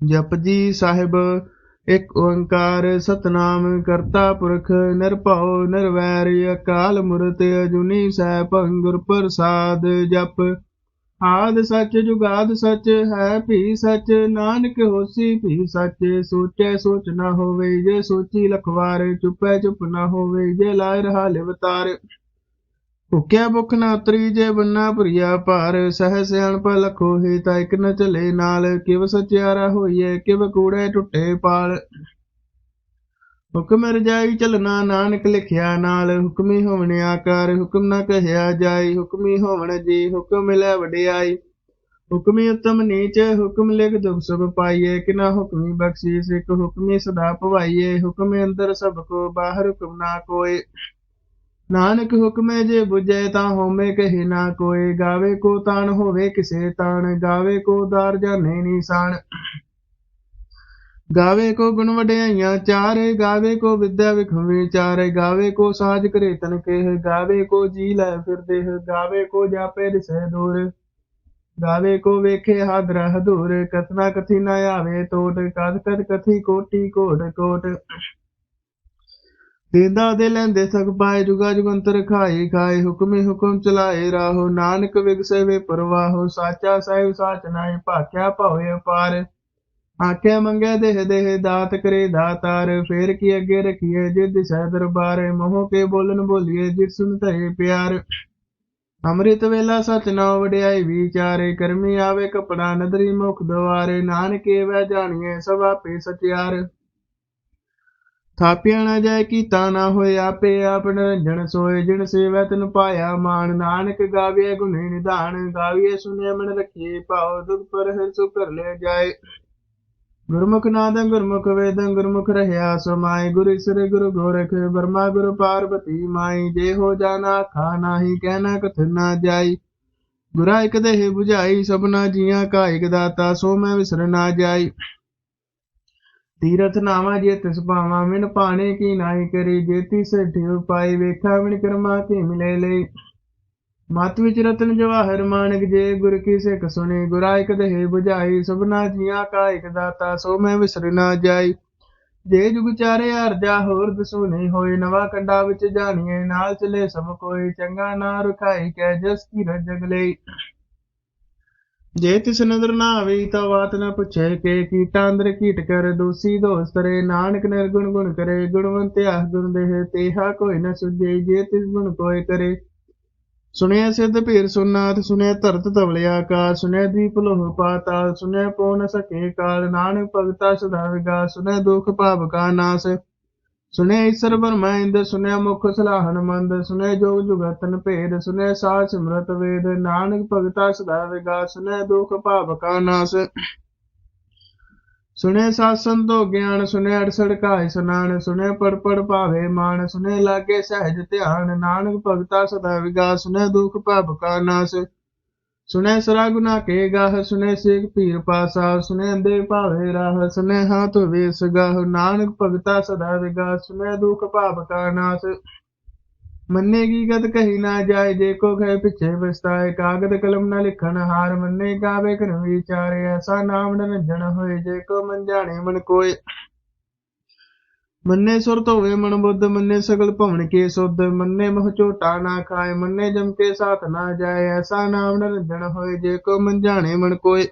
ਜਪਜੀ ਸਾਹਿਬ, ਇੱਕ ਓੰਕਾਰ ਸਤਨਾਮ ਕਰਤਾ ਪੁਰਖ ਨਿਰਭਉ ਨਿਰਵੈਰ, ਅਕਾਲ ਮੂਰਤ ਅਜੂਨੀ ਸੈਭੰ ਗੁਰ ਪ੍ਰਸਾਦ ਜਪ। ਆਦ ਸੱਚ ਜੁਗਾਦ ਸੱਚ ਹੈ, ਭੀ ਸੱਚ ਨਾਨਕ ਹੋਸੀ, ਭੀ ਸੱਚ ਸੋਚੈ ਸੋਚ ਨਾ ਹੋਵੇ, ਜੇ ਸੋਚੀ ਲਖਵਾਰ, ਚੁਪੈ ਚੁੱਪ ਨਾ ਹੋਵੇ, ਜੇ ਲਾਇ ਰਹਾ ਲਿਵਤਾਰ। ਭੁੱਖਿਆ ਭੁੱਖ ਨਾ ਉਤਰੀ ਜੇ ਬੰਨਾ ਭਰੀਆ ਭਾਰ, ਸਹਿ ਸਿਆਣਪ ਲਖੋ ਤਾਂ ਇਕ ਨ ਚਲੇ ਨਾਲ, ਕਿਵ ਸਚਿਆਰਾ ਹੋਈਏ ਕਿਵ ਕੂੜੇ ਟੁੱਟੇ ਪਾਲ। ਹੁਕਮ ਰਜਾਈ ਚਲਣਾ ਨਾਨਕ ਲਿਖਿਆ ਨਾਲ, ਹੁਕਮੀ ਹੋਵਣ ਆਕਾਰ, ਹੁਕਮ ਨਾ ਕਹਿਆ ਜਾਈ ਹੁਕਮੀ ਹੋਵਣ ਜੀ, ਹੁਕਮ ਲੈ ਵਡਿਆਈ। ਹੁਕਮੀ ਉਤਮ ਨੀਚ, ਹੁਕਮ ਲਿਖ ਦੁਖ ਸਭ ਪਾਈਏ ਕਿਨਾ ਹੁਕਮੀ ਬਖਸ਼ੀਸ, ਇਕ ਹੁਕਮੀ ਸਦਾ ਭਵਾਈਏ ਹੁਕਮ ਅੰਦਰ ਸਭ ਕੋ, ਬਾਹਰ ਹੁਕਮ ਨਾ ਕੋਏ। ਨਾਨਕ ਹੁਕਮੇ ਜੇ 부ਜੈ ਤਾਂ ਹੋਮੇ ਕਹੇ ਨਾ ਕੋਏ ਗਾਵੇ ਕੋ ਤਾਣ ਹੋਵੇ ਕਿਸੇ ਤਾਣ, ਗਾਵੇ ਕੋ ਦਾਰ ਜਾਣੇ ਨੀਸਾਨ ਗਾਵੇ ਕੋ ਗੁਣ ਵਡਿਆਈਆਂ ਚਾਰੇ, ਗਾਵੇ ਕੋ ਵਿਦਿਆ ਵਿਖਵੇ ਚਾਰੇ ਗਾਵੇ ਕੋ ਸਾਜ ਕਰੇ ਤਨ ਕੇਹ, ਗਾਵੇ ਕੋ ਜੀ ਲੈ ਫਿਰਦੇ ਗਾਵੇ ਕੋ ਜਾਪੇ ਦਿਸੈ ਦੂਰ। ਗਾਵੇ ਕੋ ਵੇਖੇ ਹਾਦਰ ਹਦੂਰ, ਕਥਨਾ ਕਥੀ ਨਾ ਆਵੇ ਤੋਟ, ਕਦ ਕਦ ਕਥੀ ਕੋਟੀ ਕੋਟ ਕੋਟ। ਦੇਂਦਾ ਦੇ ਲੈਂਦੇ ਸਕ ਪਾਏ ਜੁਗਾ ਜੁਗੰਤਰ ਖਾਏ ਖਾਏ ਹੁਕਮੇ ਹੁਕਮ ਚਲਾਏ ਰਾਹੋ ਨਾਨਕ ਵਿਗਸੇ ਵੇ ਪਰਵਾਹੋ ਸਾਚਾ ਸਾਹਿਬ ਸਾਚ ਨਾਹੀ ਭਾਖਿਆ ਭਉਏ ਅਪਾਰ। ਆਖਿਆ ਮੰਗਿਆ ਦੇਹ ਦੇਹ ਦਾਤ ਕਰੇ ਦਾਤਾਰ, ਫੇਰ ਕੀ ਅੱਗੇ ਰਖੀਏ ਜਿਦ ਸਹਿ ਦਰਬਾਰੇ, ਮੋਹ ਕੇ ਬੋਲਨ ਬੋਲੀਏ ਜਿਤ ਸੁਨ ਧਰੇ ਪਿਆਰ। ਅੰਮ੍ਰਿਤ ਵੇਲਾ ਸਚ ਨਾਮ ਵਡਿਆਈ ਵਿਚਾਰੇ, ਕਰਮੀ ਆਵੇ ਕਪੜਾ ਨਦਰੀ ਮੁਖ ਦਵਾਰੇ, ਨਾਨਕੇ ਵੈ ਜਾਣੀਏ ਸਭ ਆਪੇ ਸਚਿਆਰ। ਥਾਪਿਆ ਨਾ ਜਾਏ ਕੀਤਾ ਨਾ ਹੋਏ ਆਪੇ ਆਪ ਨਿਰੰਜਨ, ਸੋਏ ਜਿਨ ਸੇਵੈ ਤਨ ਪਾਇਆ ਮਾਨ, ਨਾਨਕ ਗਾਵੇ ਗੁਨੇ ਨਿਧਾਨ ਗਾਵੀਏ ਸੁਨਿਆ ਮਨ ਰਖੀਏ ਭਾਉ, ਦੁਖ ਪਰ ਹੈ ਸੋ ਕਰ ਲੈ ਜਾਏ। ਗੁਰਮੁਖ ਨਾਦੰ ਗੁਰਮੁਖ ਵੇਦੰ, ਗੁਰਮੁਖ ਰਹਿਆ ਸਮਾਈ ਗੁਰ ਸ੍ਰੀ ਗੁਰੂ ਗੋਰਖ, ਬਰਮਾ ਗੁਰ ਪਾਰਬਤੀ ਮਾਈ, ਜੇ ਹੋ ਜਾਣਾ ਖਾ ਨਾਹੀ ਕਹਿਣਾ ਕਥ ਨਾ ਜਾਈ। ਗੁਰਾ ਇਕ ਦੇਹ 부ਝਾਈ ਸਭਨਾ ਜੀਆਂ ਕਾ ਇਕ ਦਾਤਾ, ਸੋ ਮੈਂ ਵਿਸਰ ਨਾ ਜਾਈ। ਤੀਰਥ ਨਾਵਾ ਜੇ ਤਿਸ ਭਾਵਾ ਮਿਨ ਪਾਣੇ ਕੀ ਨਾਹੀ ਕਰੀ ਜੇਤੀ ਸੇਠੀ ਉਪਾਈ ਵੇਖਾ ਮਿਨ ਕਰਮਾ ਕੀ ਮਿਲੇ ਲਈ। ਮਤ ਵਿੱਚ ਰਤਨ ਜਵਾਹਰ ਮਾਨਕ, ਜੇ ਗੁਰ ਕੀ ਸਿੱਖ ਸੁਨੇ, ਗੁਰਾ ਇਕ ਦੇਹ 부ਝਾਈ ਸਭਨਾ ਜੀਆਂ ਕਾ ਇਕ ਦਾਤਾ, ਸੋ ਮੈਂ ਵਿਸਰ ਨਾ ਜਾਈ। ਜੇ ਜੁਗ ਚਾਰੇ ਅਰਜਾ ਹੋਰ ਦਸੂ ਨਹੀਂ ਹੋਏ, ਨਵਾ ਕੰਡਾ ਵਿੱਚ ਜਾਣੀਏ ਨਾਲ ਚਲੇ ਸਭ ਕੋਈ, ਚੰਗਾ ਨਾ ਰੁਖਾਈ ਕੈ ਜਸ ਕੀ ਰਜਗ ਲਈ। ਜੇ ਤਿਸ ਨਦਰ ਨਾ ਆਵੇ ਤਾਂ ਬਾਤ ਨਾ ਪੁੱਛੇ ਕੇ ਕੀਟਾ ਅੰਦਰ ਕੀਟ ਕਰ, ਦੋਸੀ ਦੋਸ ਨਾਨਕ ਨਿਰਗੁਣ ਗੁਣ ਕਰੇ, ਗੁਣਵੰਤ ਗੁਣ ਦੇਹ, ਤੇਹਾ ਕੋਈ ਨ ਸੁਝੇ, ਜੇ ਤਿਸ ਗੁਣ ਕੋਇ ਕਰੇ। ਸੁਣਿਆ ਸਿੱਧ ਭੀਰ ਸੁਨਾਥ, ਸੁਣਿਆ ਧਰਤ ਧਵਲੇ ਆਕਾਸ਼ ਸੁਣਿਆ ਦੀਪ ਲੋਹ ਪਾਤਾਲ, ਸੁਣਿਆ ਪਉ ਨ ਸਕੇ ਕਾਲ, ਨਾਨਕ ਭਗਤਾ ਸਦਾ ਵਿਗਾ ਸੁਣਿਆ ਦੁਖ ਭਾਵ ਕਾ ਨਾਸ। ਸੁਣਿਆ ਈਸ਼ਰ ਬਰਮਾ ਇੰਦ ਸੁਣਿਆ ਮੁਖ ਸਲਾਹਨ ਮੰਦ ਸੁਣਿਆ ਜੋਗ ਜੁਗਤਨ ਭੇਦ ਸੁਣਿਆ ਸਾਧ ਸਿਮਰਤ ਵੇਦ, ਨਾਨਕ ਭਗਤਾ ਸਦਾ ਵਿਗਾ ਸੁਣਿਆ ਦੁਖ ਭਾਵ ਕਾ ਨਾਸ। ਸੁਣਿਆ ਸਾਧ ਸੰਤੋ ਗਿਆਨ ਸੁਣਿਆ ਅੜਸੜ ਕਾਇ ਸੁਨਾਨ ਸੁਣਿਆ ਪੜ ਪੜ ਭਾਵੇ ਮਾਨ, ਸੁਨੇ ਲਾਗੇ ਸਹਿਜ ਧਿਆਨ, ਨਾਨਕ ਭਗਤਾ ਸਦਾ ਵਿਗਾ ਸੁਣਿਆ ਦੁਖ ਭਾਵ ਕਾ ਨਾਸ। ਸੁਣਿਆ ਸਰਾ ਗੁਨਾ ਕੇ ਗਾਹ ਸੁਣਿਆ ਸੇਖ ਪੀਰ ਪਾਸਾ ਸੁਣਿਆ ਅੰਦੇ ਭਾਵੇ ਰਾਹ ਸੁਣਿਆ ਹਾਥ ਵੇਸ ਗਾਹ, ਨਾਨਕ ਭਗਤਾ ਸਦਾ ਵਿਗਾ ਸੁਣਿਆ ਦੁਖ ਭਾਵ ਕਾ ਨਾਸ। ਮੰਨੇ ਕੀ ਗਤ ਕਹੀ ਨਾ ਜਾਏ, ਜੇ ਕੋ ਗਏ ਪਿਛੇ ਵਿਸਤਾਏ, ਕਾਗਦ ਕਲਮ ਨਾ ਲਿਖਣ ਹਾਰ, ਮੰਨੇ ਕਾਵੇ ਕਰ ਵਿਚਾਰੇ, ਐਸਾ ਨਾਮ ਨਿਰੰਜਨ ਹੋਏ, ਜੇ ਕੋ ਮਨ ਜਾਣੇ ਮਨ ਕੋਏ। ਮੰਨੇ ਸੁਰਤ ਹੋਵੇ ਮਨ ਬੁੱਧ, ਮੰਨੇ ਸਗਲ ਭਵਨ ਕੇ ਸੁਧ, ਮੰਨੇ ਮੋਹ ਝੋਟਾ ਨਾ ਖਾਏ, ਮੰਨੇ ਜਮ ਕੇ ਸਾਥ ਨਾ ਜਾਏ, ਐਸਾ ਨਾਮ ਨਿਰੰਜਨ ਹੋਏ, ਜੇ ਕੋ ਮਨ ਜਾਣੇ ਮਨ ਕੋਏ।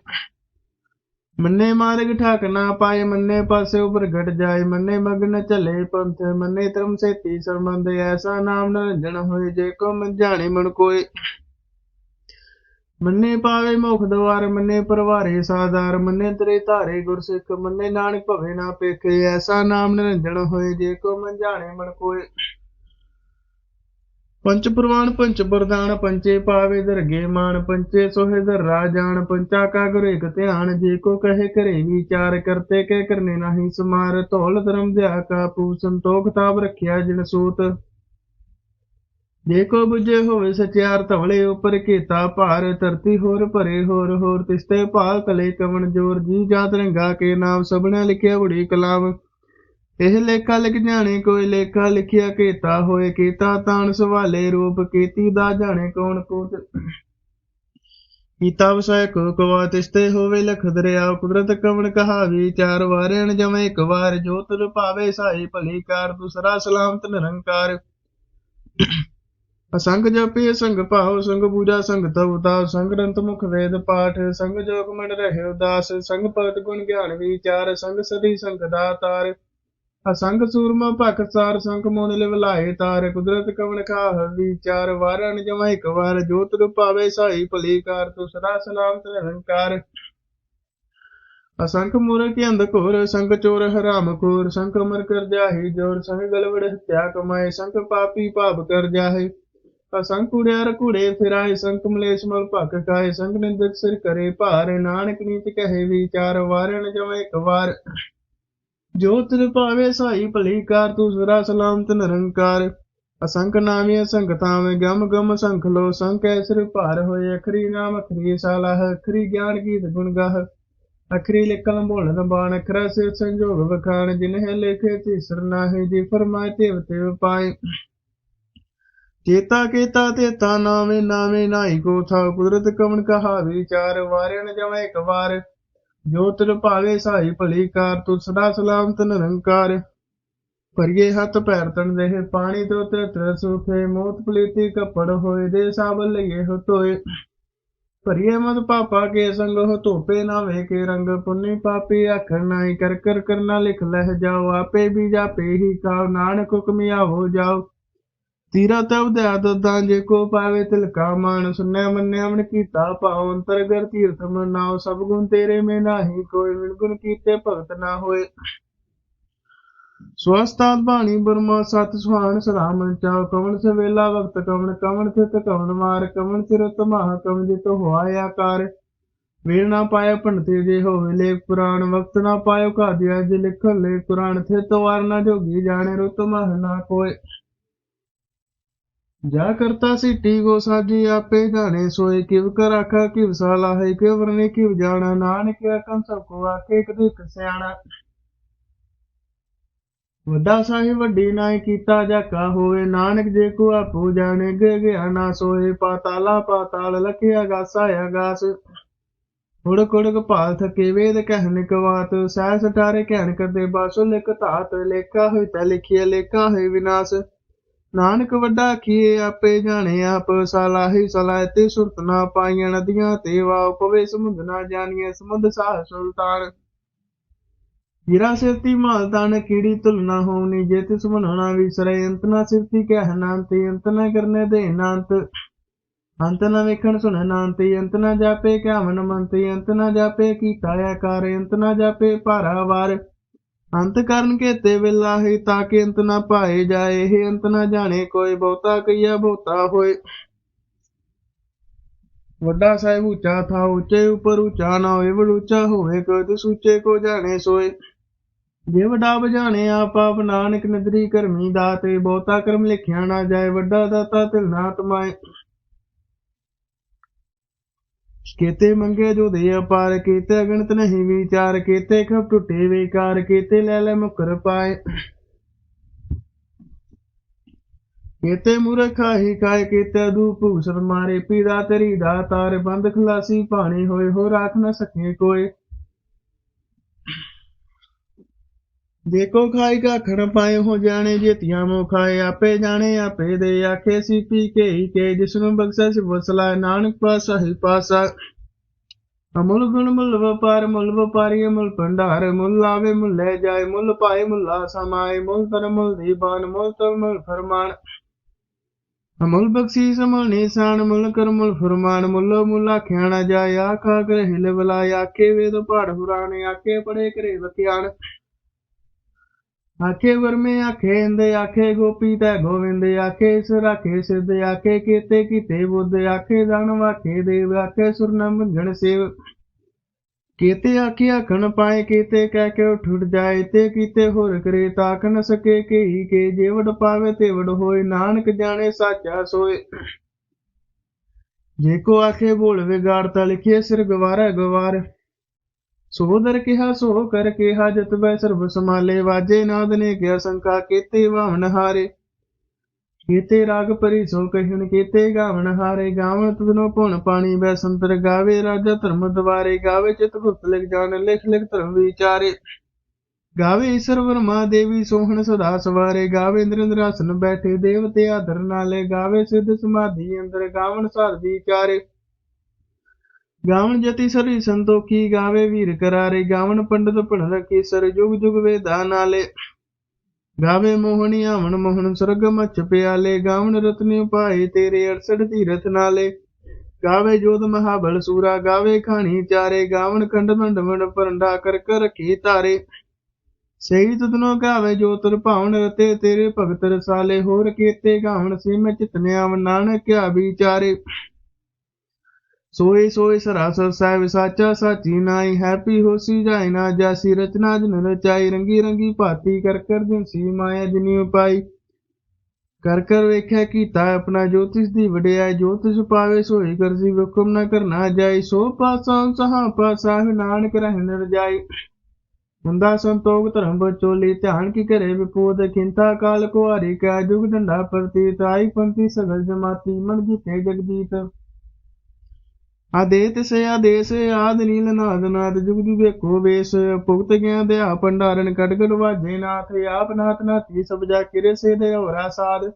ਮੰਨੇ ਮਾਰਗ ਠਾਕ ਨਾ ਪਾਏ, ਮੰਨੇ ਪਾਸੇ ਉਪਰ ਘਟ ਜਾਏ, ਮੰਨੇ ਮਗਨ ਚਲੇ ਪੰਥ, ਮੰਨੇ ਧਰਮ ਸੇਤੀ ਸਰਮੰਦ ਐਸਾ ਨਾਮ ਨਿਰੰਜਨ ਹੋਏ, ਜੇ ਕੋ ਮਨ ਜਾਣੇ ਮਨ ਕੋਏ। ਮੰਨੇ ਪਾਵੇ ਮੁਖ ਦਵਾਰ, ਮੰਨੇ ਪਰਵਾਰੇ ਸਾਦਾਰ, ਮੰਨੇ ਤੇਰੇ ਧਾਰੇ ਗੁਰਸਿੱਖ, ਮੰਨੇ ਨਾਨਕ ਭਵੇ ਨਾ ਪੇਖੇ ਐਸਾ ਨਾਮ ਨਿਰੰਜਨ ਹੋਏ ਜੇ ਕੋ ਮਨ ਮਨ ਕੋਏ। ਪੰਚ ਪ੍ਰਵਾਨ, ਪੰਚ ਬਰਦਾਨ ਪੰਚੇ ਪਾਵੇ ਦਰਗੇ ਮਾਨ ਪੰਚੇ ਸੋਹੇ ਦਰਰਾ ਜਾਣ, ਪੰਚਾ ਕਾ ਗੁਰ ਇਕ ਧਿਆਨ, ਜੇ ਕੋ ਕਹੇ ਕਰੇ ਵਿਚਾਰ, ਕਰਤੇ ਕੇ ਕਰਨੇ ਨਾਹੀ ਸਮਾਰ, ਧੌਲ ਧਰਮ ਦਿਆ ਕਾ ਪੂ, ਸੰਤੋਖ ਤਾਪ ਰੱਖਿਆ ਜਿਨ ਸੂਤ। ਜੇ ਕੋ ਬੁਝੇ ਹੋਵੇ ਸਚਿਆਰ ਧਵਲੇ ਉਪਰ ਕੀਤਾ ਭਾਰ, ਧਰਤੀ ਹੋਰ ਭਰੇ, ਹੋਰ ਹੋਰ ਤਿਸਤੇ ਭਾਲ ਕਲੇ ਕਵਣ ਜੋਰ, ਜੀ ਜਾਤ ਰੰਗਾ ਕੇ ਨਾਮ ਸਭਨਾ ਲਿਖਿਆ ਬੜੀ ਕਲਾਮ। ਇਹ ਲੇਖਾ ਲਿਖ ਜਾਣੇ, ਕੋਈ ਲੇਖਾ ਲਿਖਿਆ ਕੀਤਾ ਹੋਏ ਕੀਤਾ ਤਾਣ ਸਵਾਲੇ, ਰੂਪ ਕੀਤੀ ਦਾ ਜਾਣੇ ਕੌਣ ਕੂਟ ਕੀਤਾ ਵਸੈ ਕੋ ਕਵਾ ਤਿਸਤੇ ਹੋਵੇ ਲਖ ਦਰਿਆ, ਕੁਦਰਤ ਕਵਣ ਕਹਾਵੀ, ਚਾਰ ਵਾਰਿਣ ਜਮੈ ਇੱਕ ਵਾਰ ਜੋ ਤੁਰ ਭਾਵੇ ਸਾਈ ਭਲੀ ਕਾਰ, ਦੂਸਰਾ ਸਲਾਮਤ ਨਿਰੰਕਾਰ। ਅਸੰਗ ਜਪੀ ਸੰਗ ਭਾਉ ਸੰਗ ਪੂਜਾ ਸੰਗ ਤਵਤਾ ਸੰਗ ਗ੍ਰੰਥ ਮੁਖ ਵੇਦ ਪਾਠ ਸੰਗ ਜੋਗ ਮਨ ਰਹੇ ਉਦਾਸ ਸੰਗ ਭਗਤ ਗੁਣ ਗਿਆਨ ਵਿਚਾਰ ਸੰਗ ਸਦੀ ਸੰਗ ਦਾਤਾਰ, ਅਸੰਗ ਸੂਰਮਾ ਭਗਤ ਸੰਗ ਮੋਨ ਲਿਵ ਲਾਏ ਤਾਰ, ਕੁਦਰਤ ਕਵਣ ਖਾਹ ਵਿਚਾਰ ਵਾਰਨ ਜਮੈ ਇੱਕ ਵਾਰ ਜੋਤ ਤੁਰ ਪਾਵੇ ਸਾਈ ਭਲੀ ਕਾਰ ਤੂੰ ਸਦਾ ਸਲਾਮਤ ਨਿਰੰਕਾਰ। ਅਸੰਖ ਮੂਰਖ ਅੰਧ ਘੋਰ ਸੰਗ ਚੋਰ ਹਰਾਮ ਖੋਰ ਸੰਗ ਅਮਰ ਕਰ ਜਾਹੀ ਜੋਰ ਸੰਗ ਗਲਵੜ ਹਤਿਆ ਕਮਾਏ ਸੰਖ ਪਾਪੀ ਪਾਪ ਕਰ ਜਾਹੀ। ਅਸੰਖ ਕੁੜਿਆਰ ਕੁੜੇ ਫਿਰਾਏ, ਸੰਗ ਮਲੇਸ਼ ਮਲ ਭਕ ਕਾਏ ਸੰਗ ਨਿੰਦਕ ਸਿਰ ਕਰੇ ਭਾਰ, ਨਾਨਕ ਨੀਤ ਕਹੇ ਵਿਚਾਰ ਵਾਰਨ ਜਮੈ ਇੱਕ ਵਾਰ। ਜੋ ਤਿਰ ਭਾਵੇ ਸਾਈ ਭਲੀ ਕਾਰ ਤੂੰ ਸੁਰਾ ਸਲਾਮਤ ਨਿਰੰਕਾਰ ਅਸੰਖ ਨਾਮੀ ਅਸੰਖ ਤਾਵੇਂ ਗਮ ਗਮ ਸੰਖ ਲੋ ਸੰਖ ਸਿਰ ਭਾਰ ਹੋਏ, ਅਖਰੀ ਨਾਮ ਅਖਰੀ ਸਾਲਾਹ, ਅਖਰੀ ਗਿਆਨ ਗੀਤ ਗੁਣ ਗਾਹ। ਅਖਰੀ ਲਿਖਣ ਬੋਲਣ ਬਾਣ, ਅਖਰਾ ਸਿਰ ਸੰਜੋਗ ਵਖਾਣ, ਜਿਨਹਿ ਲੇਖੇ ਤੀਸਰ ਨਾਹੀ ਜੀ ਫਰਮਾਏ ਤਿਵ ਤਿਵ ਪਾਏ। ਚੇਤਾ ਕੇਤਾ ਤੇਤਾ ਨਾਵੇਂ ਨਾਵੇਂ ਨਾਹੀ ਕੋ ਥਾ ਕੁਦਰਤ ਕਵਣ ਕਹਾ ਵਿਚਾਰ ਵਾਰਿਣ ਜਮੈ ਇੱਕ ਵਾਰ। ਜੋ ਤਿਰ ਭਾਵੇ ਸਾਈ ਭਲੀ ਕਾਰ ਤੂੰ ਸਦਾ ਸਲਾਮਤ ਨਿਰੰਕਾਰ। ਭਰੀਏ ਹੱਥ ਪੈਰ ਤਨ ਦੇਹ, ਪਾਣੀ ਤੋਂ ਤੇ ਤਰ ਸੁਖੇ ਮੋਤ ਪਲੀਤੀ ਕਪੜ ਹੋਏ ਦੇ ਸਾਬ ਲਈਏ ਹੋ ਤੋਏ ਭਰੀਏ ਮਦ ਪਾਪਾ ਕੇ ਸੰਗ ਹੋ ਧੋਪੇ ਨਾ ਵੇ ਕੇ ਰੰਗ, ਪੁੰਨੀ ਪਾਪੀ ਆਖਣ ਨਾਹੀ ਕਰ ਕਰ ਕਰਨਾ ਲਿਖ ਲਹਿ ਜਾਓ, ਆਪੇ ਵੀ ਜਾਪੇ ਹੀ ਕਾਉ ਨਾਨਕ ਹੁਕਮੀ ਆਵੋ ਜਾਓ। ਤੀਰਾ ਤਬ ਦੇ ਆਦਤਾਂ ਜੇ ਕੋ ਪਾਵੇ ਤਿਲਕਾ ਮਾਨ ਸੁਨਿਆ ਮੰਨਿਆ ਮਨ ਕੀਤਾ ਪਾਉ ਅੰਤਰਗਰ ਤੀਰਥ ਮਨਾਉ, ਸਭ ਗੁਣ ਤੇਰੇ ਮੇ ਨਾਹੀ ਕੋਈ ਵਿਣਗੁਣ ਕੀਤੇ ਭਗਤ ਨਾ ਹੋਏ। ਸਵਸਤਾਤ ਬਾਣੀ ਬਰਮਾ ਸਤ ਸੁਹਾਣ ਸਲਾਮ ਚਾਉ, ਕਵਣ ਸਵੇਲਾ ਵਕਤ ਕਵਣ ਕਵਣ ਥਿਤ ਕਵਣ ਮਾਰ ਕਵਣ ਸਿਰਤ ਮਹਾ, ਕਵਣ ਜਿਤ ਹੋਆ ਆਕਾਰ। ਵੀਰ ਨਾ ਪਾਇਓ ਪੰਡਤੇ ਜੇ ਹੋਵੇ ਲੇ ਪੁਰਾਣ, ਵਕਤ ਨਾ ਪਾਇਓ ਕਾਦਿਆ ਜੇ ਲਿਖਣ ਲੇ ਕੁਰਾਨ ਥਿਤ ਵਾਰ ਨਾ ਜੋਗੀ ਜਾਣੇ ਰੁਤ ਮਹ ਨਾ ਕੋਏ ਜਾ ਕਰਤਾ ਸਿੱਟੀ ਗੋ ਸਾਜੀ ਆਪੇ ਜਾਣੇ, ਸੋਏ ਕਿਵ ਕਰ ਆਖਾ, ਕਿਵ ਸਾਲਾ ਹੈ, ਕਿਵ ਵਰਨੇ, ਕਿਵ ਜਾਣਾ, ਨਾਨਕ ਆਖੰ ਸਭ ਕੋ ਆਖੇ, ਇੱਕ ਸਿਆਣਾ। ਵੱਡਾ ਸਾਹਿਬ ਵੱਡੀ ਨਾਇ ਕੀਤਾ ਜਾਕਾ ਹੋਵੇ, ਨਾਨਕ ਜੇ ਕੋ ਆਪੂ ਜਾਣੇ ਗੇ ਗਿਆ ਸੋਏ, ਪਾਤਾਲਾ, ਪਾਤਾਲ ਲਖਿਆ, ਗਾਸਾ ਆਗਾਸ ਹੁੜਕ ਹੁੜਕ ਭਾਲ ਥਕੇ, ਵੇਦ ਕਹਿਣ ਕਵਾਤ ਸਹਿ ਸਟਾਰੇ ਕਹਿਣ ਕਰਦੇ ਬਾਸੋ, ਲਿਖ ਧਾਤ, ਲੇਖਾ ਹੋਇ ਤਾ ਲਿਖਿਆ ਲੇਖਾ ਹੈ ਵਿਨਾਸ਼। ਨਾਨਕ ਵੱਡਾ ਕੀਏ ਆਪੇ ਜਾਣੇ ਆਪ ਸਲਾਹੀ ਸਲਾਹ ਤੇ ਸੁਰਤ ਨਾ ਪਾਈਆਂ ਨਦੀਆਂ ਤੇ ਵਾਉ ਪਵੇ ਸਮੁੰਦ ਨਾ ਜਾਣੀਏ ਸਮੁੰਦ ਸਾਹ ਸੁਲਤਾਨ। ਹੀਰਾ ਸਿਰਤੀ ਮਾਲ ਕੀੜੀ ਤੁਲਨਾ ਹੋਣੀ, ਜੇ ਤਿਸ ਮਨਣਾ ਵਿਸਰੇ ਅੰਤ ਨਾ ਸਿਰਤੀ ਕਹਿ ਤੇ ਅੰਤ ਨਾ ਕਰਨੇ ਦੇ ਨਾਂਤ। ਅੰਤ ਨਾ ਵੇਖਣ ਸੁਣਨਾ ਤੇ ਅੰਤ ਨਾ ਜਾਪੇ ਕਾਮਨ ਮੰਤੇ, ਅੰਤ ਨਾ ਜਾਪੇ ਕੀਤਾ ਆਕਾਰ ਅੰਤ ਨਾ ਜਾਪੇ ਭਾਰਾ ਵਾਰ। ਅੰਤ ਕਰਨ ਕੇਤੇ ਵੇਲਾ ਹੈ ਤਾਂ ਕਿ ਅੰਤ ਨਾ ਪਾਏ ਜਾਏ, ਇਹ ਅੰਤ ਨਾ ਜਾਣੇ ਕੋਈ ਬਹੁਤਾ ਕਈਆ ਬਹੁਤਾ ਹੋਏ। ਵੱਡਾ ਸਾਹਿਬ ਉੱਚਾ ਥਾ ਉੱਚੇ ਉੱਪਰ ਉੱਚਾ ਨਾ ਹੋਏ ਵਡ ਉੱਚਾ ਹੋਵੇ ਕਦ ਸੂਚੇ ਕੋ ਜਾਣੇ ਸੋਏ। ਜੇ ਵੱਡਾ ਬਜਾਣੇ ਆਪ ਆਪ ਨਾਨਕ ਨਦਰੀ ਕਰਮੀ ਦਾ ਤੇ ਬਹੁਤਾ ਕਰਮ ਲਿਖਿਆ ਨਾ ਜਾਏ, ਵੱਡਾ ਦਾਤਾ ਤਿਲ ਨਾ ਤਮਾਏ। ਕੀਤੇ ਮੰਗੇ ਜੋ ਦੇ ਅਪਾਰ, ਕੀਤੇ ਅਗਣਤ ਨਹੀਂ ਵਿਚਾਰ, ਕੀਤੇ ਖਪ ਟੁੱਟੇ ਵਿਕਾਰ, ਕੀਤੇ ਲੈ ਲੈ ਮੁਕਰ ਪਾਏ। ਕੀਤੇ ਮੁਰਖਾ ਹੀ ਕਾਇ ਕੀਤੇ ਦੂ ਭੂਸਰ ਮਾਰੇ, ਪੀੜਾ ਤੇਰੀ ਦਾ ਤਾਰ, ਬੰਦ ਖਲਾਸੀ ਪਾਣੀ ਹੋਏ ਹੋ ਰਾਖ ਨਾ ਸਕੇ ਕੋਏ ਦੇਖੋ ਖਾਈ ਕਾ ਪਾਏ ਹੋ ਜਾਣੇ ਜੇਤੀਆਂ ਮੋ ਖਾਏ ਆਪੇ ਜਾਣੇ, ਆਪੇ ਦੇ ਆਖੇ ਸੀ ਪੀ ਕੇ ਹੀ ਕੇ, ਜਿਸ ਨੂੰ ਬਖਸ਼ਾ ਸੀ ਵਸਲਾ, ਨਾਨਕ ਪਾਸਾ ਹੀ ਪਾਸਾ। ਅਮੁੱਲ ਗੁਣ ਮੁੱਲ ਵਪਾਰ, ਮੁੱਲ ਵਪਾਰੀ ਮੁੱਲ ਭੰਡਾਰ, ਮੁੱਲ ਆਵੇ ਮੁੱਲ ਲੈ ਜਾਏ, ਮੁੱਲ ਪਾਏ, ਮੁੱਲਾ ਸਮਾਏ, ਮੁੱਲ ਤਰ ਮੁੱਲ ਦੀਬਾਨ ਮੁੱਲ ਤਰ ਮੁੱਲ ਫਰਮਾਨ। ਅਮੁੱਲ ਬਖਸ਼ੀ ਮੁੱਲ ਨਿਸ਼ਾਨ, ਮੁੱਲ ਕਰ, ਮੁੱਲ ਫਰਮਾਨ। ਮੁੱਲ ਮੁੱਲ ਖਿਆਣਾ ਜਾਏ, ਆਖਾ ਕਰ ਹਿਲ ਬਲਾ ਆਖੇ ਵੇਦ ਪਾੜ ਪੁਰਾਣੇ ਆਖੇ ਪੜੇ ਕਰੇ ਵਕਿਆਨ ਆਖੇ ਵਰਮੇ, ਆਖੇ ਇੰਦੇ, ਆਖੇ ਗੋਪੀ ਤੈ ਗੋਵਿੰਦ, ਆਖੇ ਇਸ ਰਾਖੇ ਸਿੱਧ, ਆਖੇ ਕੀਤੇ ਕੀਤੇ ਬੁੱਧ, ਆਖੇ ਦਾਨ ਵਾਖੇ ਦੇਵ, ਆਖੇ ਸੁਰਨਾ ਮੰਗਣ ਸੇਵ। ਕੀਤੇ ਆਖੇ ਆਖਣ ਪਾਏ, ਕੀਤੇ ਕਹਿ ਕੇ ਉਠ ਜਾਏ, ਤੇ ਕੀਤੇ ਹੋਰ ਕਰੇ ਤਾਕ ਨ ਸਕੇ, ਕਹੀ ਕੇ ਜੇਵੜ ਵਡ ਪਾਵੇ ਤੇ ਹੋਏ, ਨਾਨਕ ਜਾਣੇ ਸਾਚਾ ਸੋਏ। ਜੇ ਕੋ ਆਖੇ ਬੋਲ ਵਿਗਾੜਤਾ, ਲਿਖੇ ਸਿਰ ਗਵਾਰਾ ਗਵਾਰ। ਸੋ ਦਰ ਕਿਹਾ, ਸੋ ਕਰ ਕਿਹਾ ਜਤ ਬੈ ਸਰਬ ਸਮਾਲੇ ਵਾਜੇ ਨਾਦ ਨੇ ਕਿਆ ਸੰਕਾ ਕੀਤੇ ਵਾਹਣ ਹਾਰੇ। ਕੀਤੇ ਰਾਗ ਪਰੀ ਸੋ ਕਹਿਣ ਕੀਤੇ ਗਾਵਣ ਹਾਰੇ ਗਾਵਣ ਤੁਧਨੋ ਪੁਣ ਪਾਣੀ ਬੈ ਸੰਤਰ ਗਾਵੇ, ਰਾਜਾ ਧਰਮ ਦਵਾਰੇ, ਗਾਵੇ ਚਿਤ ਗੁਪਤ ਲਿਖ ਜਾਣ, ਲਿਖ ਲਿਖ ਧਰਮ ਵਿਚਾਰੇ। ਗਾਵੇ ਈਸ਼ਰ ਵਰਮਾ ਦੇਵੀ ਸੋਹਣ ਸਦਾ ਸਵਾਰੇ, ਗਾਵੇ ਇੰਦਰ ਇੰਦਰਾਸਨ ਬੈਠੇ ਦੇਵਤੇ ਆਦਰ ਨਾਲੇ, ਗਾਵੇ ਸਿੱਧ ਸਮਾਧੀ ਅੰਦਰ ਗਾਵਣ ਸਾਧ ਵਿਚਾਰੇ। ਗਾਵਣ ਜਤੀ ਸਰੀ ਸੰਤੋਖੀ ਗਾਵੇ ਵੀਰ ਕਰਾਰੇ, ਗਾਵਣ ਪੰਡਤ ਭਣ ਰਖੀ ਸਰ ਜੁਗ ਜੁਗ ਵੇਦਾ ਨਾਲੇ। ਗਾਵੇ ਮੋਹਣੀ ਆਵਣ ਮੋਹਣ ਸਰਗ ਮਚ ਪਿਆਲੇ, ਗਾਵਣ ਰਤਨਿ ਉਪਾਏ ਤੇਰੇ 68 ਤੀਰਥ ਨਾਲੇ। ਗਾਵੇ ਜੋਧ ਮਹਾਬਲ ਸੂਰਾ, ਗਾਵੇ ਖਾਣੀ ਚਾਰੇ, ਗਾਵਣ ਖੰਡ ਮੰਡ ਮੰਡ ਪਰੰਡਾ ਕਰ ਕਰ ਰਖੀ ਤਾਰੇ। ਸਹੀ ਤੁਧਨੋ ਗਾਵੇ ਜੋਤਰ ਭਾਵਨ ਰਤੇ ਤੇਰੇ ਭਗਤ ਰਸਾਲੇ, ਹੋਰ ਕੀਤੇ ਗਾਵਣ ਸਿਮ ਮੈਂ ਨਾਨਕ ਕਿਆ ਵਿਚਾਰੇ। ਸੋਏ ਸੋਏ ਸਰਾਸਰ ਸਾਹਿਬ ਸਾਚਾ ਸਾਚੀ ਨਾਈ, ਹੈਪੀ ਹੋਸੀ ਜਾਇ ਨਾ ਜਾਸੀ, ਰਚਨਾ ਜਨ ਰਚਾਈ, ਰੰਗੀ ਰੰਗੀ ਭਾਤੀ ਕਰ ਕਰ ਦਿਨਸੀ ਮਾਇਆ ਜਿਨੀ ਉਪਾਈ। ਕਰ ਕਰ ਵੇਖਿਆ ਕੀਤਾ ਆਪਣਾ ਜੋਤਿਸ਼ ਦੀ ਵਡਿਆਈ, ਜੋਤਿਸ਼ ਪਾਵੇ ਸੋਈ ਕਰਜੀ ਹੁਕਮ ਨਾ ਕਰਨਾ ਜਾਈ। ਸੋ ਪਾਸਾਂ ਸਹਾ ਪਾਸਾ ਨਾਨਕ ਰਹਿਣ ਰਜਾਈ। ਹੁੰਦਾ ਸੰਤੋਖ ਧਰਮ ਬਚੋਲੀ ਧਿਆਨ ਕੀ ਕਰੇ ਵਿਪੂਤ ਖਿੰਤਾ ਕਾਲ ਕੁਹਾਰੀ ਕਾ ਜੁਗ ਡੰਡਾ ਪ੍ਰਤੀ ਤਾਈ ਪੰਥੀ ਸਗਲ ਜਮਾਤੀ, ਮਨ ਜੀਤੇ ਜਗਦੀਤ। ਆਦੇਤ ਸੇ ਆਦੇਸ, ਆਦ ਨੀਲ ਨਾਦ ਨਾਦ, ਜੁਗ ਜੁਗ ਵੇਖੋ ਵੇਸ। ਭੁਗਤ ਗਿਆ ਦਿਆ ਭੰਡਾਰਨ ਕਟਕਟ ਵਾਜੇ ਨਾਥ ਆਪ ਨਾਥ ਨਾਥੀ, ਸਭ ਜਾ ਕਿਰੇ ਸੇ ਦੇ ਹੋਰਾ ਸਾਧ।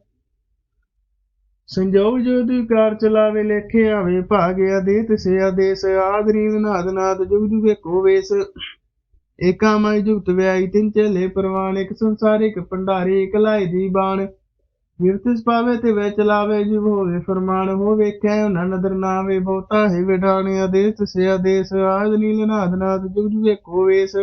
ਸੰਜੋਗ ਜੋਦਿ ਕਾਰ ਚਲਾਵੇ, ਲੇਖੇ ਆਵੇ ਭਾਗਿਆ ਦੇਤ ਸੇ ਆਦੇਸ, ਆਦ ਨੀਲ ਨਾਦ ਨਾਦ, ਜੁਗ ਜੁਗ ਵੇਖੋ ਵੇਸ। ਏਕਾ ਮੈ ਜੁਗਤ ਵਿਆਈ ਤਿੰਨ ਚਲੇ ਪ੍ਰਵਾਨ, ਇੱਕ ਸੰਸਾਰਿਕ ਭੰਡਾਰੀ, ਇਕ ਲਾਈ ਦੀ ਬਾਣ। ਵਿਰਤਿਸ ਪਾਵੇ ਤੇ ਵੇ ਚਲਾਵੇ ਜਿਵ ਹੋਵੇ ਫਰਮਾਨ ਹੋ ਵੇਖਿਆ ਉਹਨਾਂ ਨਦਰ ਨਾਵੇ ਬਹੁਤਾ ਹੈ ਵਿਡਾਣੇ ਆਦੇਸ ਸੇ ਆਦੇਸ ਆਦ ਨੀਲ ਨਾਦ ਨਾਦ, ਜੁਗ ਜੁਗ ਵੇਖੋ ਵੇਸ।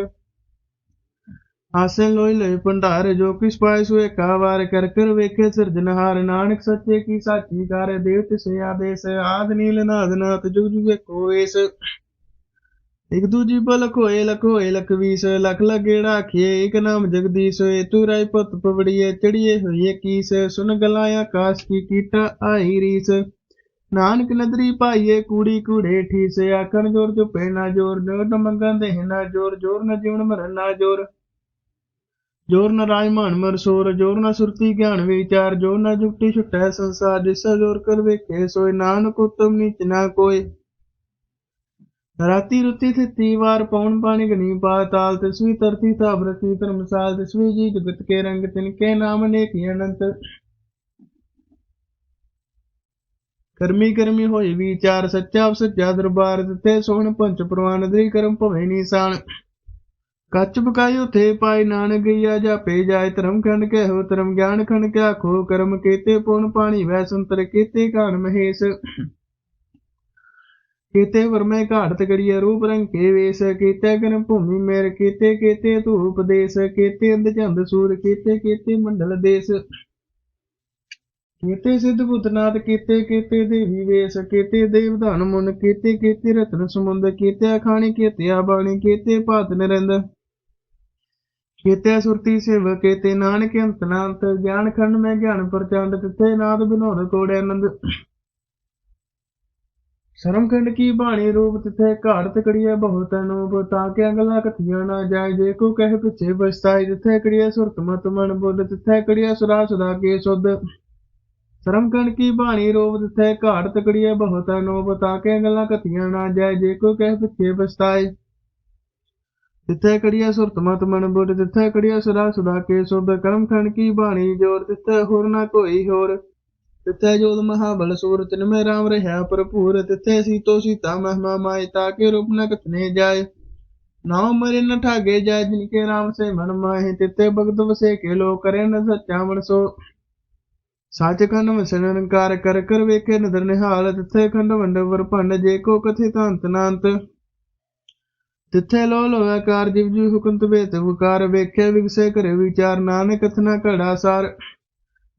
ਆਸੇ ਲੋਈ ਲੈ ਭੰਡਾਰ, ਜੋ ਕਿਸ ਪਾਏ ਸੋ ਏਕਾ ਵਾਰ ਕਰ ਕਰ ਵੇਖੇ ਸਿਰਜਨਹਾਰ ਨਾਨਕ ਸੱਚੇ ਕੀ ਸਾਚੀ ਕਰ, ਦੇਵ ਤਿਸੇ ਆਦੇਸ ਆਦ ਨੀਲ ਨਾਦ ਨਾਦ, ਜੁਗ ਜੁਗ ਵੇਖੋ ਵੇਸ। ਇਕ ਦੂਜੀ ਬਲਕ ਹੋਏ ਲਖੋਏ ਲਖਵੀਸ ਲਖ ਵੀਸ, ਲਖ ਲਗੇੜਾ ਆਖੀਏ ਇਕ ਨਾਮ ਜਗਦੀਸ਼ ਹੋਏ, ਤੂ ਰਾਈ ਪਵੜੀਏ ਚੜੀਏ ਹੋਈਏ ਕੀਸ, ਸੁਨ ਗਲਾਂ ਆਕਾਸ਼ ਕੀ ਕੀਟਾ ਆਈ ਰੀਸ। ਨਾਨਕ ਨਦਰੀ ਪਾਈਏ, ਕੂੜੀ ਕੂੜੇ ਠੀਸ, ਆਖਣ ਜੋਰ ਚੁਪੇ ਨਾ ਜੋਰ ਜੋਰ ਨ ਦੇ ਨਾ ਜੋਰ ਜੋਰ ਨ ਜੀਵਨ ਮਰਨ ਨਾ ਜੋਰ। ਜੋਰ ਨ ਰਾਜ ਮਾਨ ਮਰ ਸੋਰ, ਜੋਰ ਨ ਸੁਰਤੀ ਗਿਆਨ ਵਿਚਾਰ, ਜੋਰ ਨ ਜੁਗਤੀ ਛੁਟੈ ਸੰਸਾਰ, ਜਿਸ ਜੋਰ ਕਰ ਵੇਖੇ, ਸੋਏ ਨਾਨਕ ਉਤਮ ਨੀਚ ਨਾ ਕੋਈ ਰਾਤੀ ਰੁੱਤੀ ਥਿੱਤੀ, ਵਾਰ ਪੌਣ ਪਾਣੀ ਗਨੀ ਪਾਤਾਲ ਤਸਵੀ ਤਰਤੀ ਤਾਬ ਰਤੀ ਧਰਮਸਾਲ ਤਸਵੀ ਜੀ ਜਗਤ ਕੇ ਰੰਗ ਤਿਨਕੇ ਨਾਮ ਨੇਕੀ ਅਨੰਤ। ਕਰਮੀ ਕਰਮੀ ਹੋਈ ਵਿਚਾਰ, ਸੱਚਾ ਸੱਚਾ ਦਰਬਾਰ, ਦਿੱਤੇ ਸੋਹਣ ਪੰਚ ਪ੍ਰਵਾਨ, ਦੇ ਕਰਮ ਭਵੇ ਨੀਸਾਨ। ਕੱਚ ਬਕਾਈ ਉਥੇ ਪਾਈ ਨਾਨਕ ਗਿਆ ਜਾਪੇ ਜਾਏ, ਧਰਮ ਖੰਡ ਕੇ ਹੋ ਧਰਮ ਗਿਆਨ ਖੰਡ ਕਿਆ ਖੋ, ਕਰਮ ਕੀਤੇ ਪੁਣ ਪਾਣੀ, ਵੈ ਸੰਤਰ ਕੀਤੇ ਕਾਨ ਮਹੇਸ਼। ਕੀਤੇ ਵਰਮੈ ਘਾਟ ਤਗੜੀਏ ਰੂਪ ਰੰਗ ਕੇ ਵੇਸ, ਕੀਤੇ ਗਨ ਭੂਮੀ ਮੇਰ, ਕੀਤੇ ਕੀਤੇ ਤੂੰ ਉਪਦੇਸ਼ ਕੀਤੇ ਅੰਧ ਚੰਦ ਸੂਰ, ਕੀਤੇ ਕੀਤੇ ਮੰਡਲ ਦੇਸ। ਕੀਤੇ ਸਿੱਧ ਭੂਤਨਾਥ ਕੀਤੇ ਕੀਤੇ ਦੇਵੀ ਵੇਸ, ਕੀਤੇ ਦੇਵ ਧਨ ਮੁਨ, ਕੀਤੇ ਕੀਤੇ ਰਤਨ ਸਮੁੰਦ, ਕੀਤੇ ਖਾਣੀ ਕੀਤੇ ਬਾਣੀ ਕੀਤੇ ਭਾਤ ਨਿਰੰਦ। ਕੀਤੇ ਸੁਰਤੀ ਸੇਵ, ਕੀਤੇ ਨਾਨਕ ਅੰਤ ਨਾੰਤ, ਗਿਆਨ ਖੰਡ ਮੈਂ ਗਿਆਨ ਪ੍ਰਚੰਡ ਤਿੱਥੇ ਨਾਦ ਬਿਨੋਦ ਕੋੜੇ ਆਨੰਦ। ਸ਼ਰਮਖੰਡ ਕੀ ਬਾਣੀ ਰੂਪ ਤਿਥੇ ਘਾੜ ਤਕੜੀਏ ਬਹੁਤ ਅਨੂਪ, ਤਾਂ ਕਿ ਅਗਲਾ ਕਥੀਆਂ ਨਾ ਜਾਏ। ਜੇ ਕੋ ਕਹਿ ਪਿੱਛੇ ਬਸਤਾਈ ਜਿੱਥੇ ਕੜੀਏ ਸੁਰਤ ਮਤ ਮਨ ਬੁੱਧ, ਤਿਥੇ ਕੜੀਏ ਸੁਰਾ ਸੁਦਾ ਕੇ ਸੁਧ। ਸ਼ਰਮਖੰਡ ਕੀ ਬਾਣੀ ਰੂਪ ਤਿਥੇ ਘਾੜ ਤਕੜੀਏ ਬਹੁਤ ਅਨੂਪ, ਤਾਂ ਕਿ ਅਗਲਾ ਕਥੀਆਂ ਨਾ ਜਾਏ। ਜੇ ਕੋ ਕਹਿ ਪਿੱਛੇ ਪਛਤਾਏ ਤਿੱਥੇ ਕੜੀਏ ਸੁਰਤ ਮਤ ਮਨ ਬੁੱਧ, ਤਿੱਥੇ ਕੜੀਆ ਸੁਰਾ ਸੁਦਾ ਕੇ ਸੁਧ। ਕਰਮਖੰਡ ਕੀ ਬਾਣੀ ਜੋਰ ਤਿੱਥੇ ਹੋਰ ਨਾ ਕੋਈ ਹੋਰ। ਤਿੱਥੇ ਜੋਤ ਮਹਾਬਲ ਸੂਰ ਤਿਨ ਮੈਂ ਰਾਮ ਰਹਾ ਭਰਪੂਰ, ਤਿੱਥੇ ਸੀਤੋ ਸੀਤਾ ਮਹਿਮਾ ਮਾਇ ਤਾਕੇ ਰੂਪ ਨ ਕਥਨੇ ਜਾਏ। ਨਾਉ ਮਰੇ ਨ ਠਾਗੇ ਜਾਏ ਜਿਨ ਕੇ ਰਾਮ ਸੇ ਮਨ ਮਾਹਿ, ਤਿੱਥੇ ਭਗਤ ਵਸੇ ਕੇ ਲੋ ਕਰੇ ਨ ਸੱਚਾ ਮਨ ਸੋ। ਸੱਚ ਖੰਡ ਵਸਨ ਨਿਕਾਰ ਕਰ ਕਰ ਵੇਖੇ ਨਦਰ ਨਿਹਾਲ, ਤਿੱਥੇ ਖੰਡ ਵੰਡ ਵਰ ਭੰਡ ਜੇ ਕੋ ਕਥਿ ਤਾਂਤ ਨਾਂਤ। ਤਿੱਥੇ ਲੋ ਲੋ ਆਕਾਰ, ਜਿਵ ਜੀ ਹੁਕਮ ਤਵੇ ਤੇ ਵਕਾਰ ਵੇਖੇ ਵਿਗਸੇ ਕਰੇ ਵਿਚਾਰ, ਨਾਨਕ ਕਥਨਾ ਘੜਾ ਸਾਰ।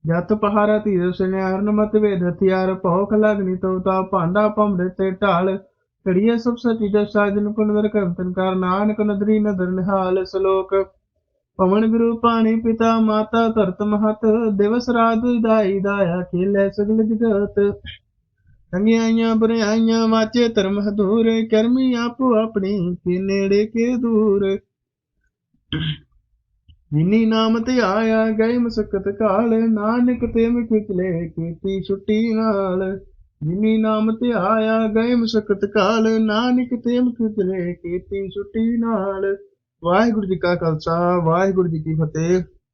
ਜਤ ਪਹਾਰਾ ਧੀਰ ਸੁਨਿਆ ਹਰਨ ਵੇਦ ਹਥਿਆਰ, ਭੌਖ ਲਗਨੀ ਤੋ ਭਾਂਡਾ ਭੰਬੜੇ ਤੇ ਢਾਲ। ਘੜੀਏ ਸਭ ਸਚੀ ਜਸ ਸਾਜਨ ਕੁਨਦਰ ਕਰਤਨ ਕਰ, ਨਾਨਕ ਨਦਰੀ ਨਦਰ ਨਿਹਾਲ ਸਲੋਕ। ਪਵਨ ਗੁਰੂ ਪਾਣੀ ਪਿਤਾ ਮਾਤਾ ਧਰਤ ਮਹਤ, ਦਿਵਸ ਰਾਤ ਦਾਈ ਦਾਇਆ ਖੇਲੇ ਸਗਲ ਜਗਤ। ਰੰਗਿਆਈਆਂ ਬੁਰਾਈਆਂ ਵਾਚੇ ਧਰਮ ਹਦੂਰ, ਕਰਮੀ ਆਪੋ ਆਪਣੀ ਕੇ ਨੇੜੇ ਕੇ ਦੂਰ। ਜਿਨੀ ਨਾਮ ਤੇ ਆਇਆ, ਗਏ ਮਸਕਤ ਕਾਲ, ਨਾਨਕ ਤੇ ਮਿਟਲੇ ਕੀਤੀ ਛੁੱਟੀ ਨਾਲ। ਜਿਨੀ ਨਾਮ ਤੇ ਆਇਆ, ਗਏ ਮਸਕਤ ਕਾਲ, ਨਾਨਕ ਤੇ ਮਿਟਲੇ ਕੀਤੀ ਛੁੱਟੀ ਨਾਲ। ਵਾਹਿਗੁਰੂ ਜੀ ਕਾ ਖਾਲਸਾ, ਵਾਹਿਗੁਰੂ ਜੀ ਕੀ ਫਤਿਹ।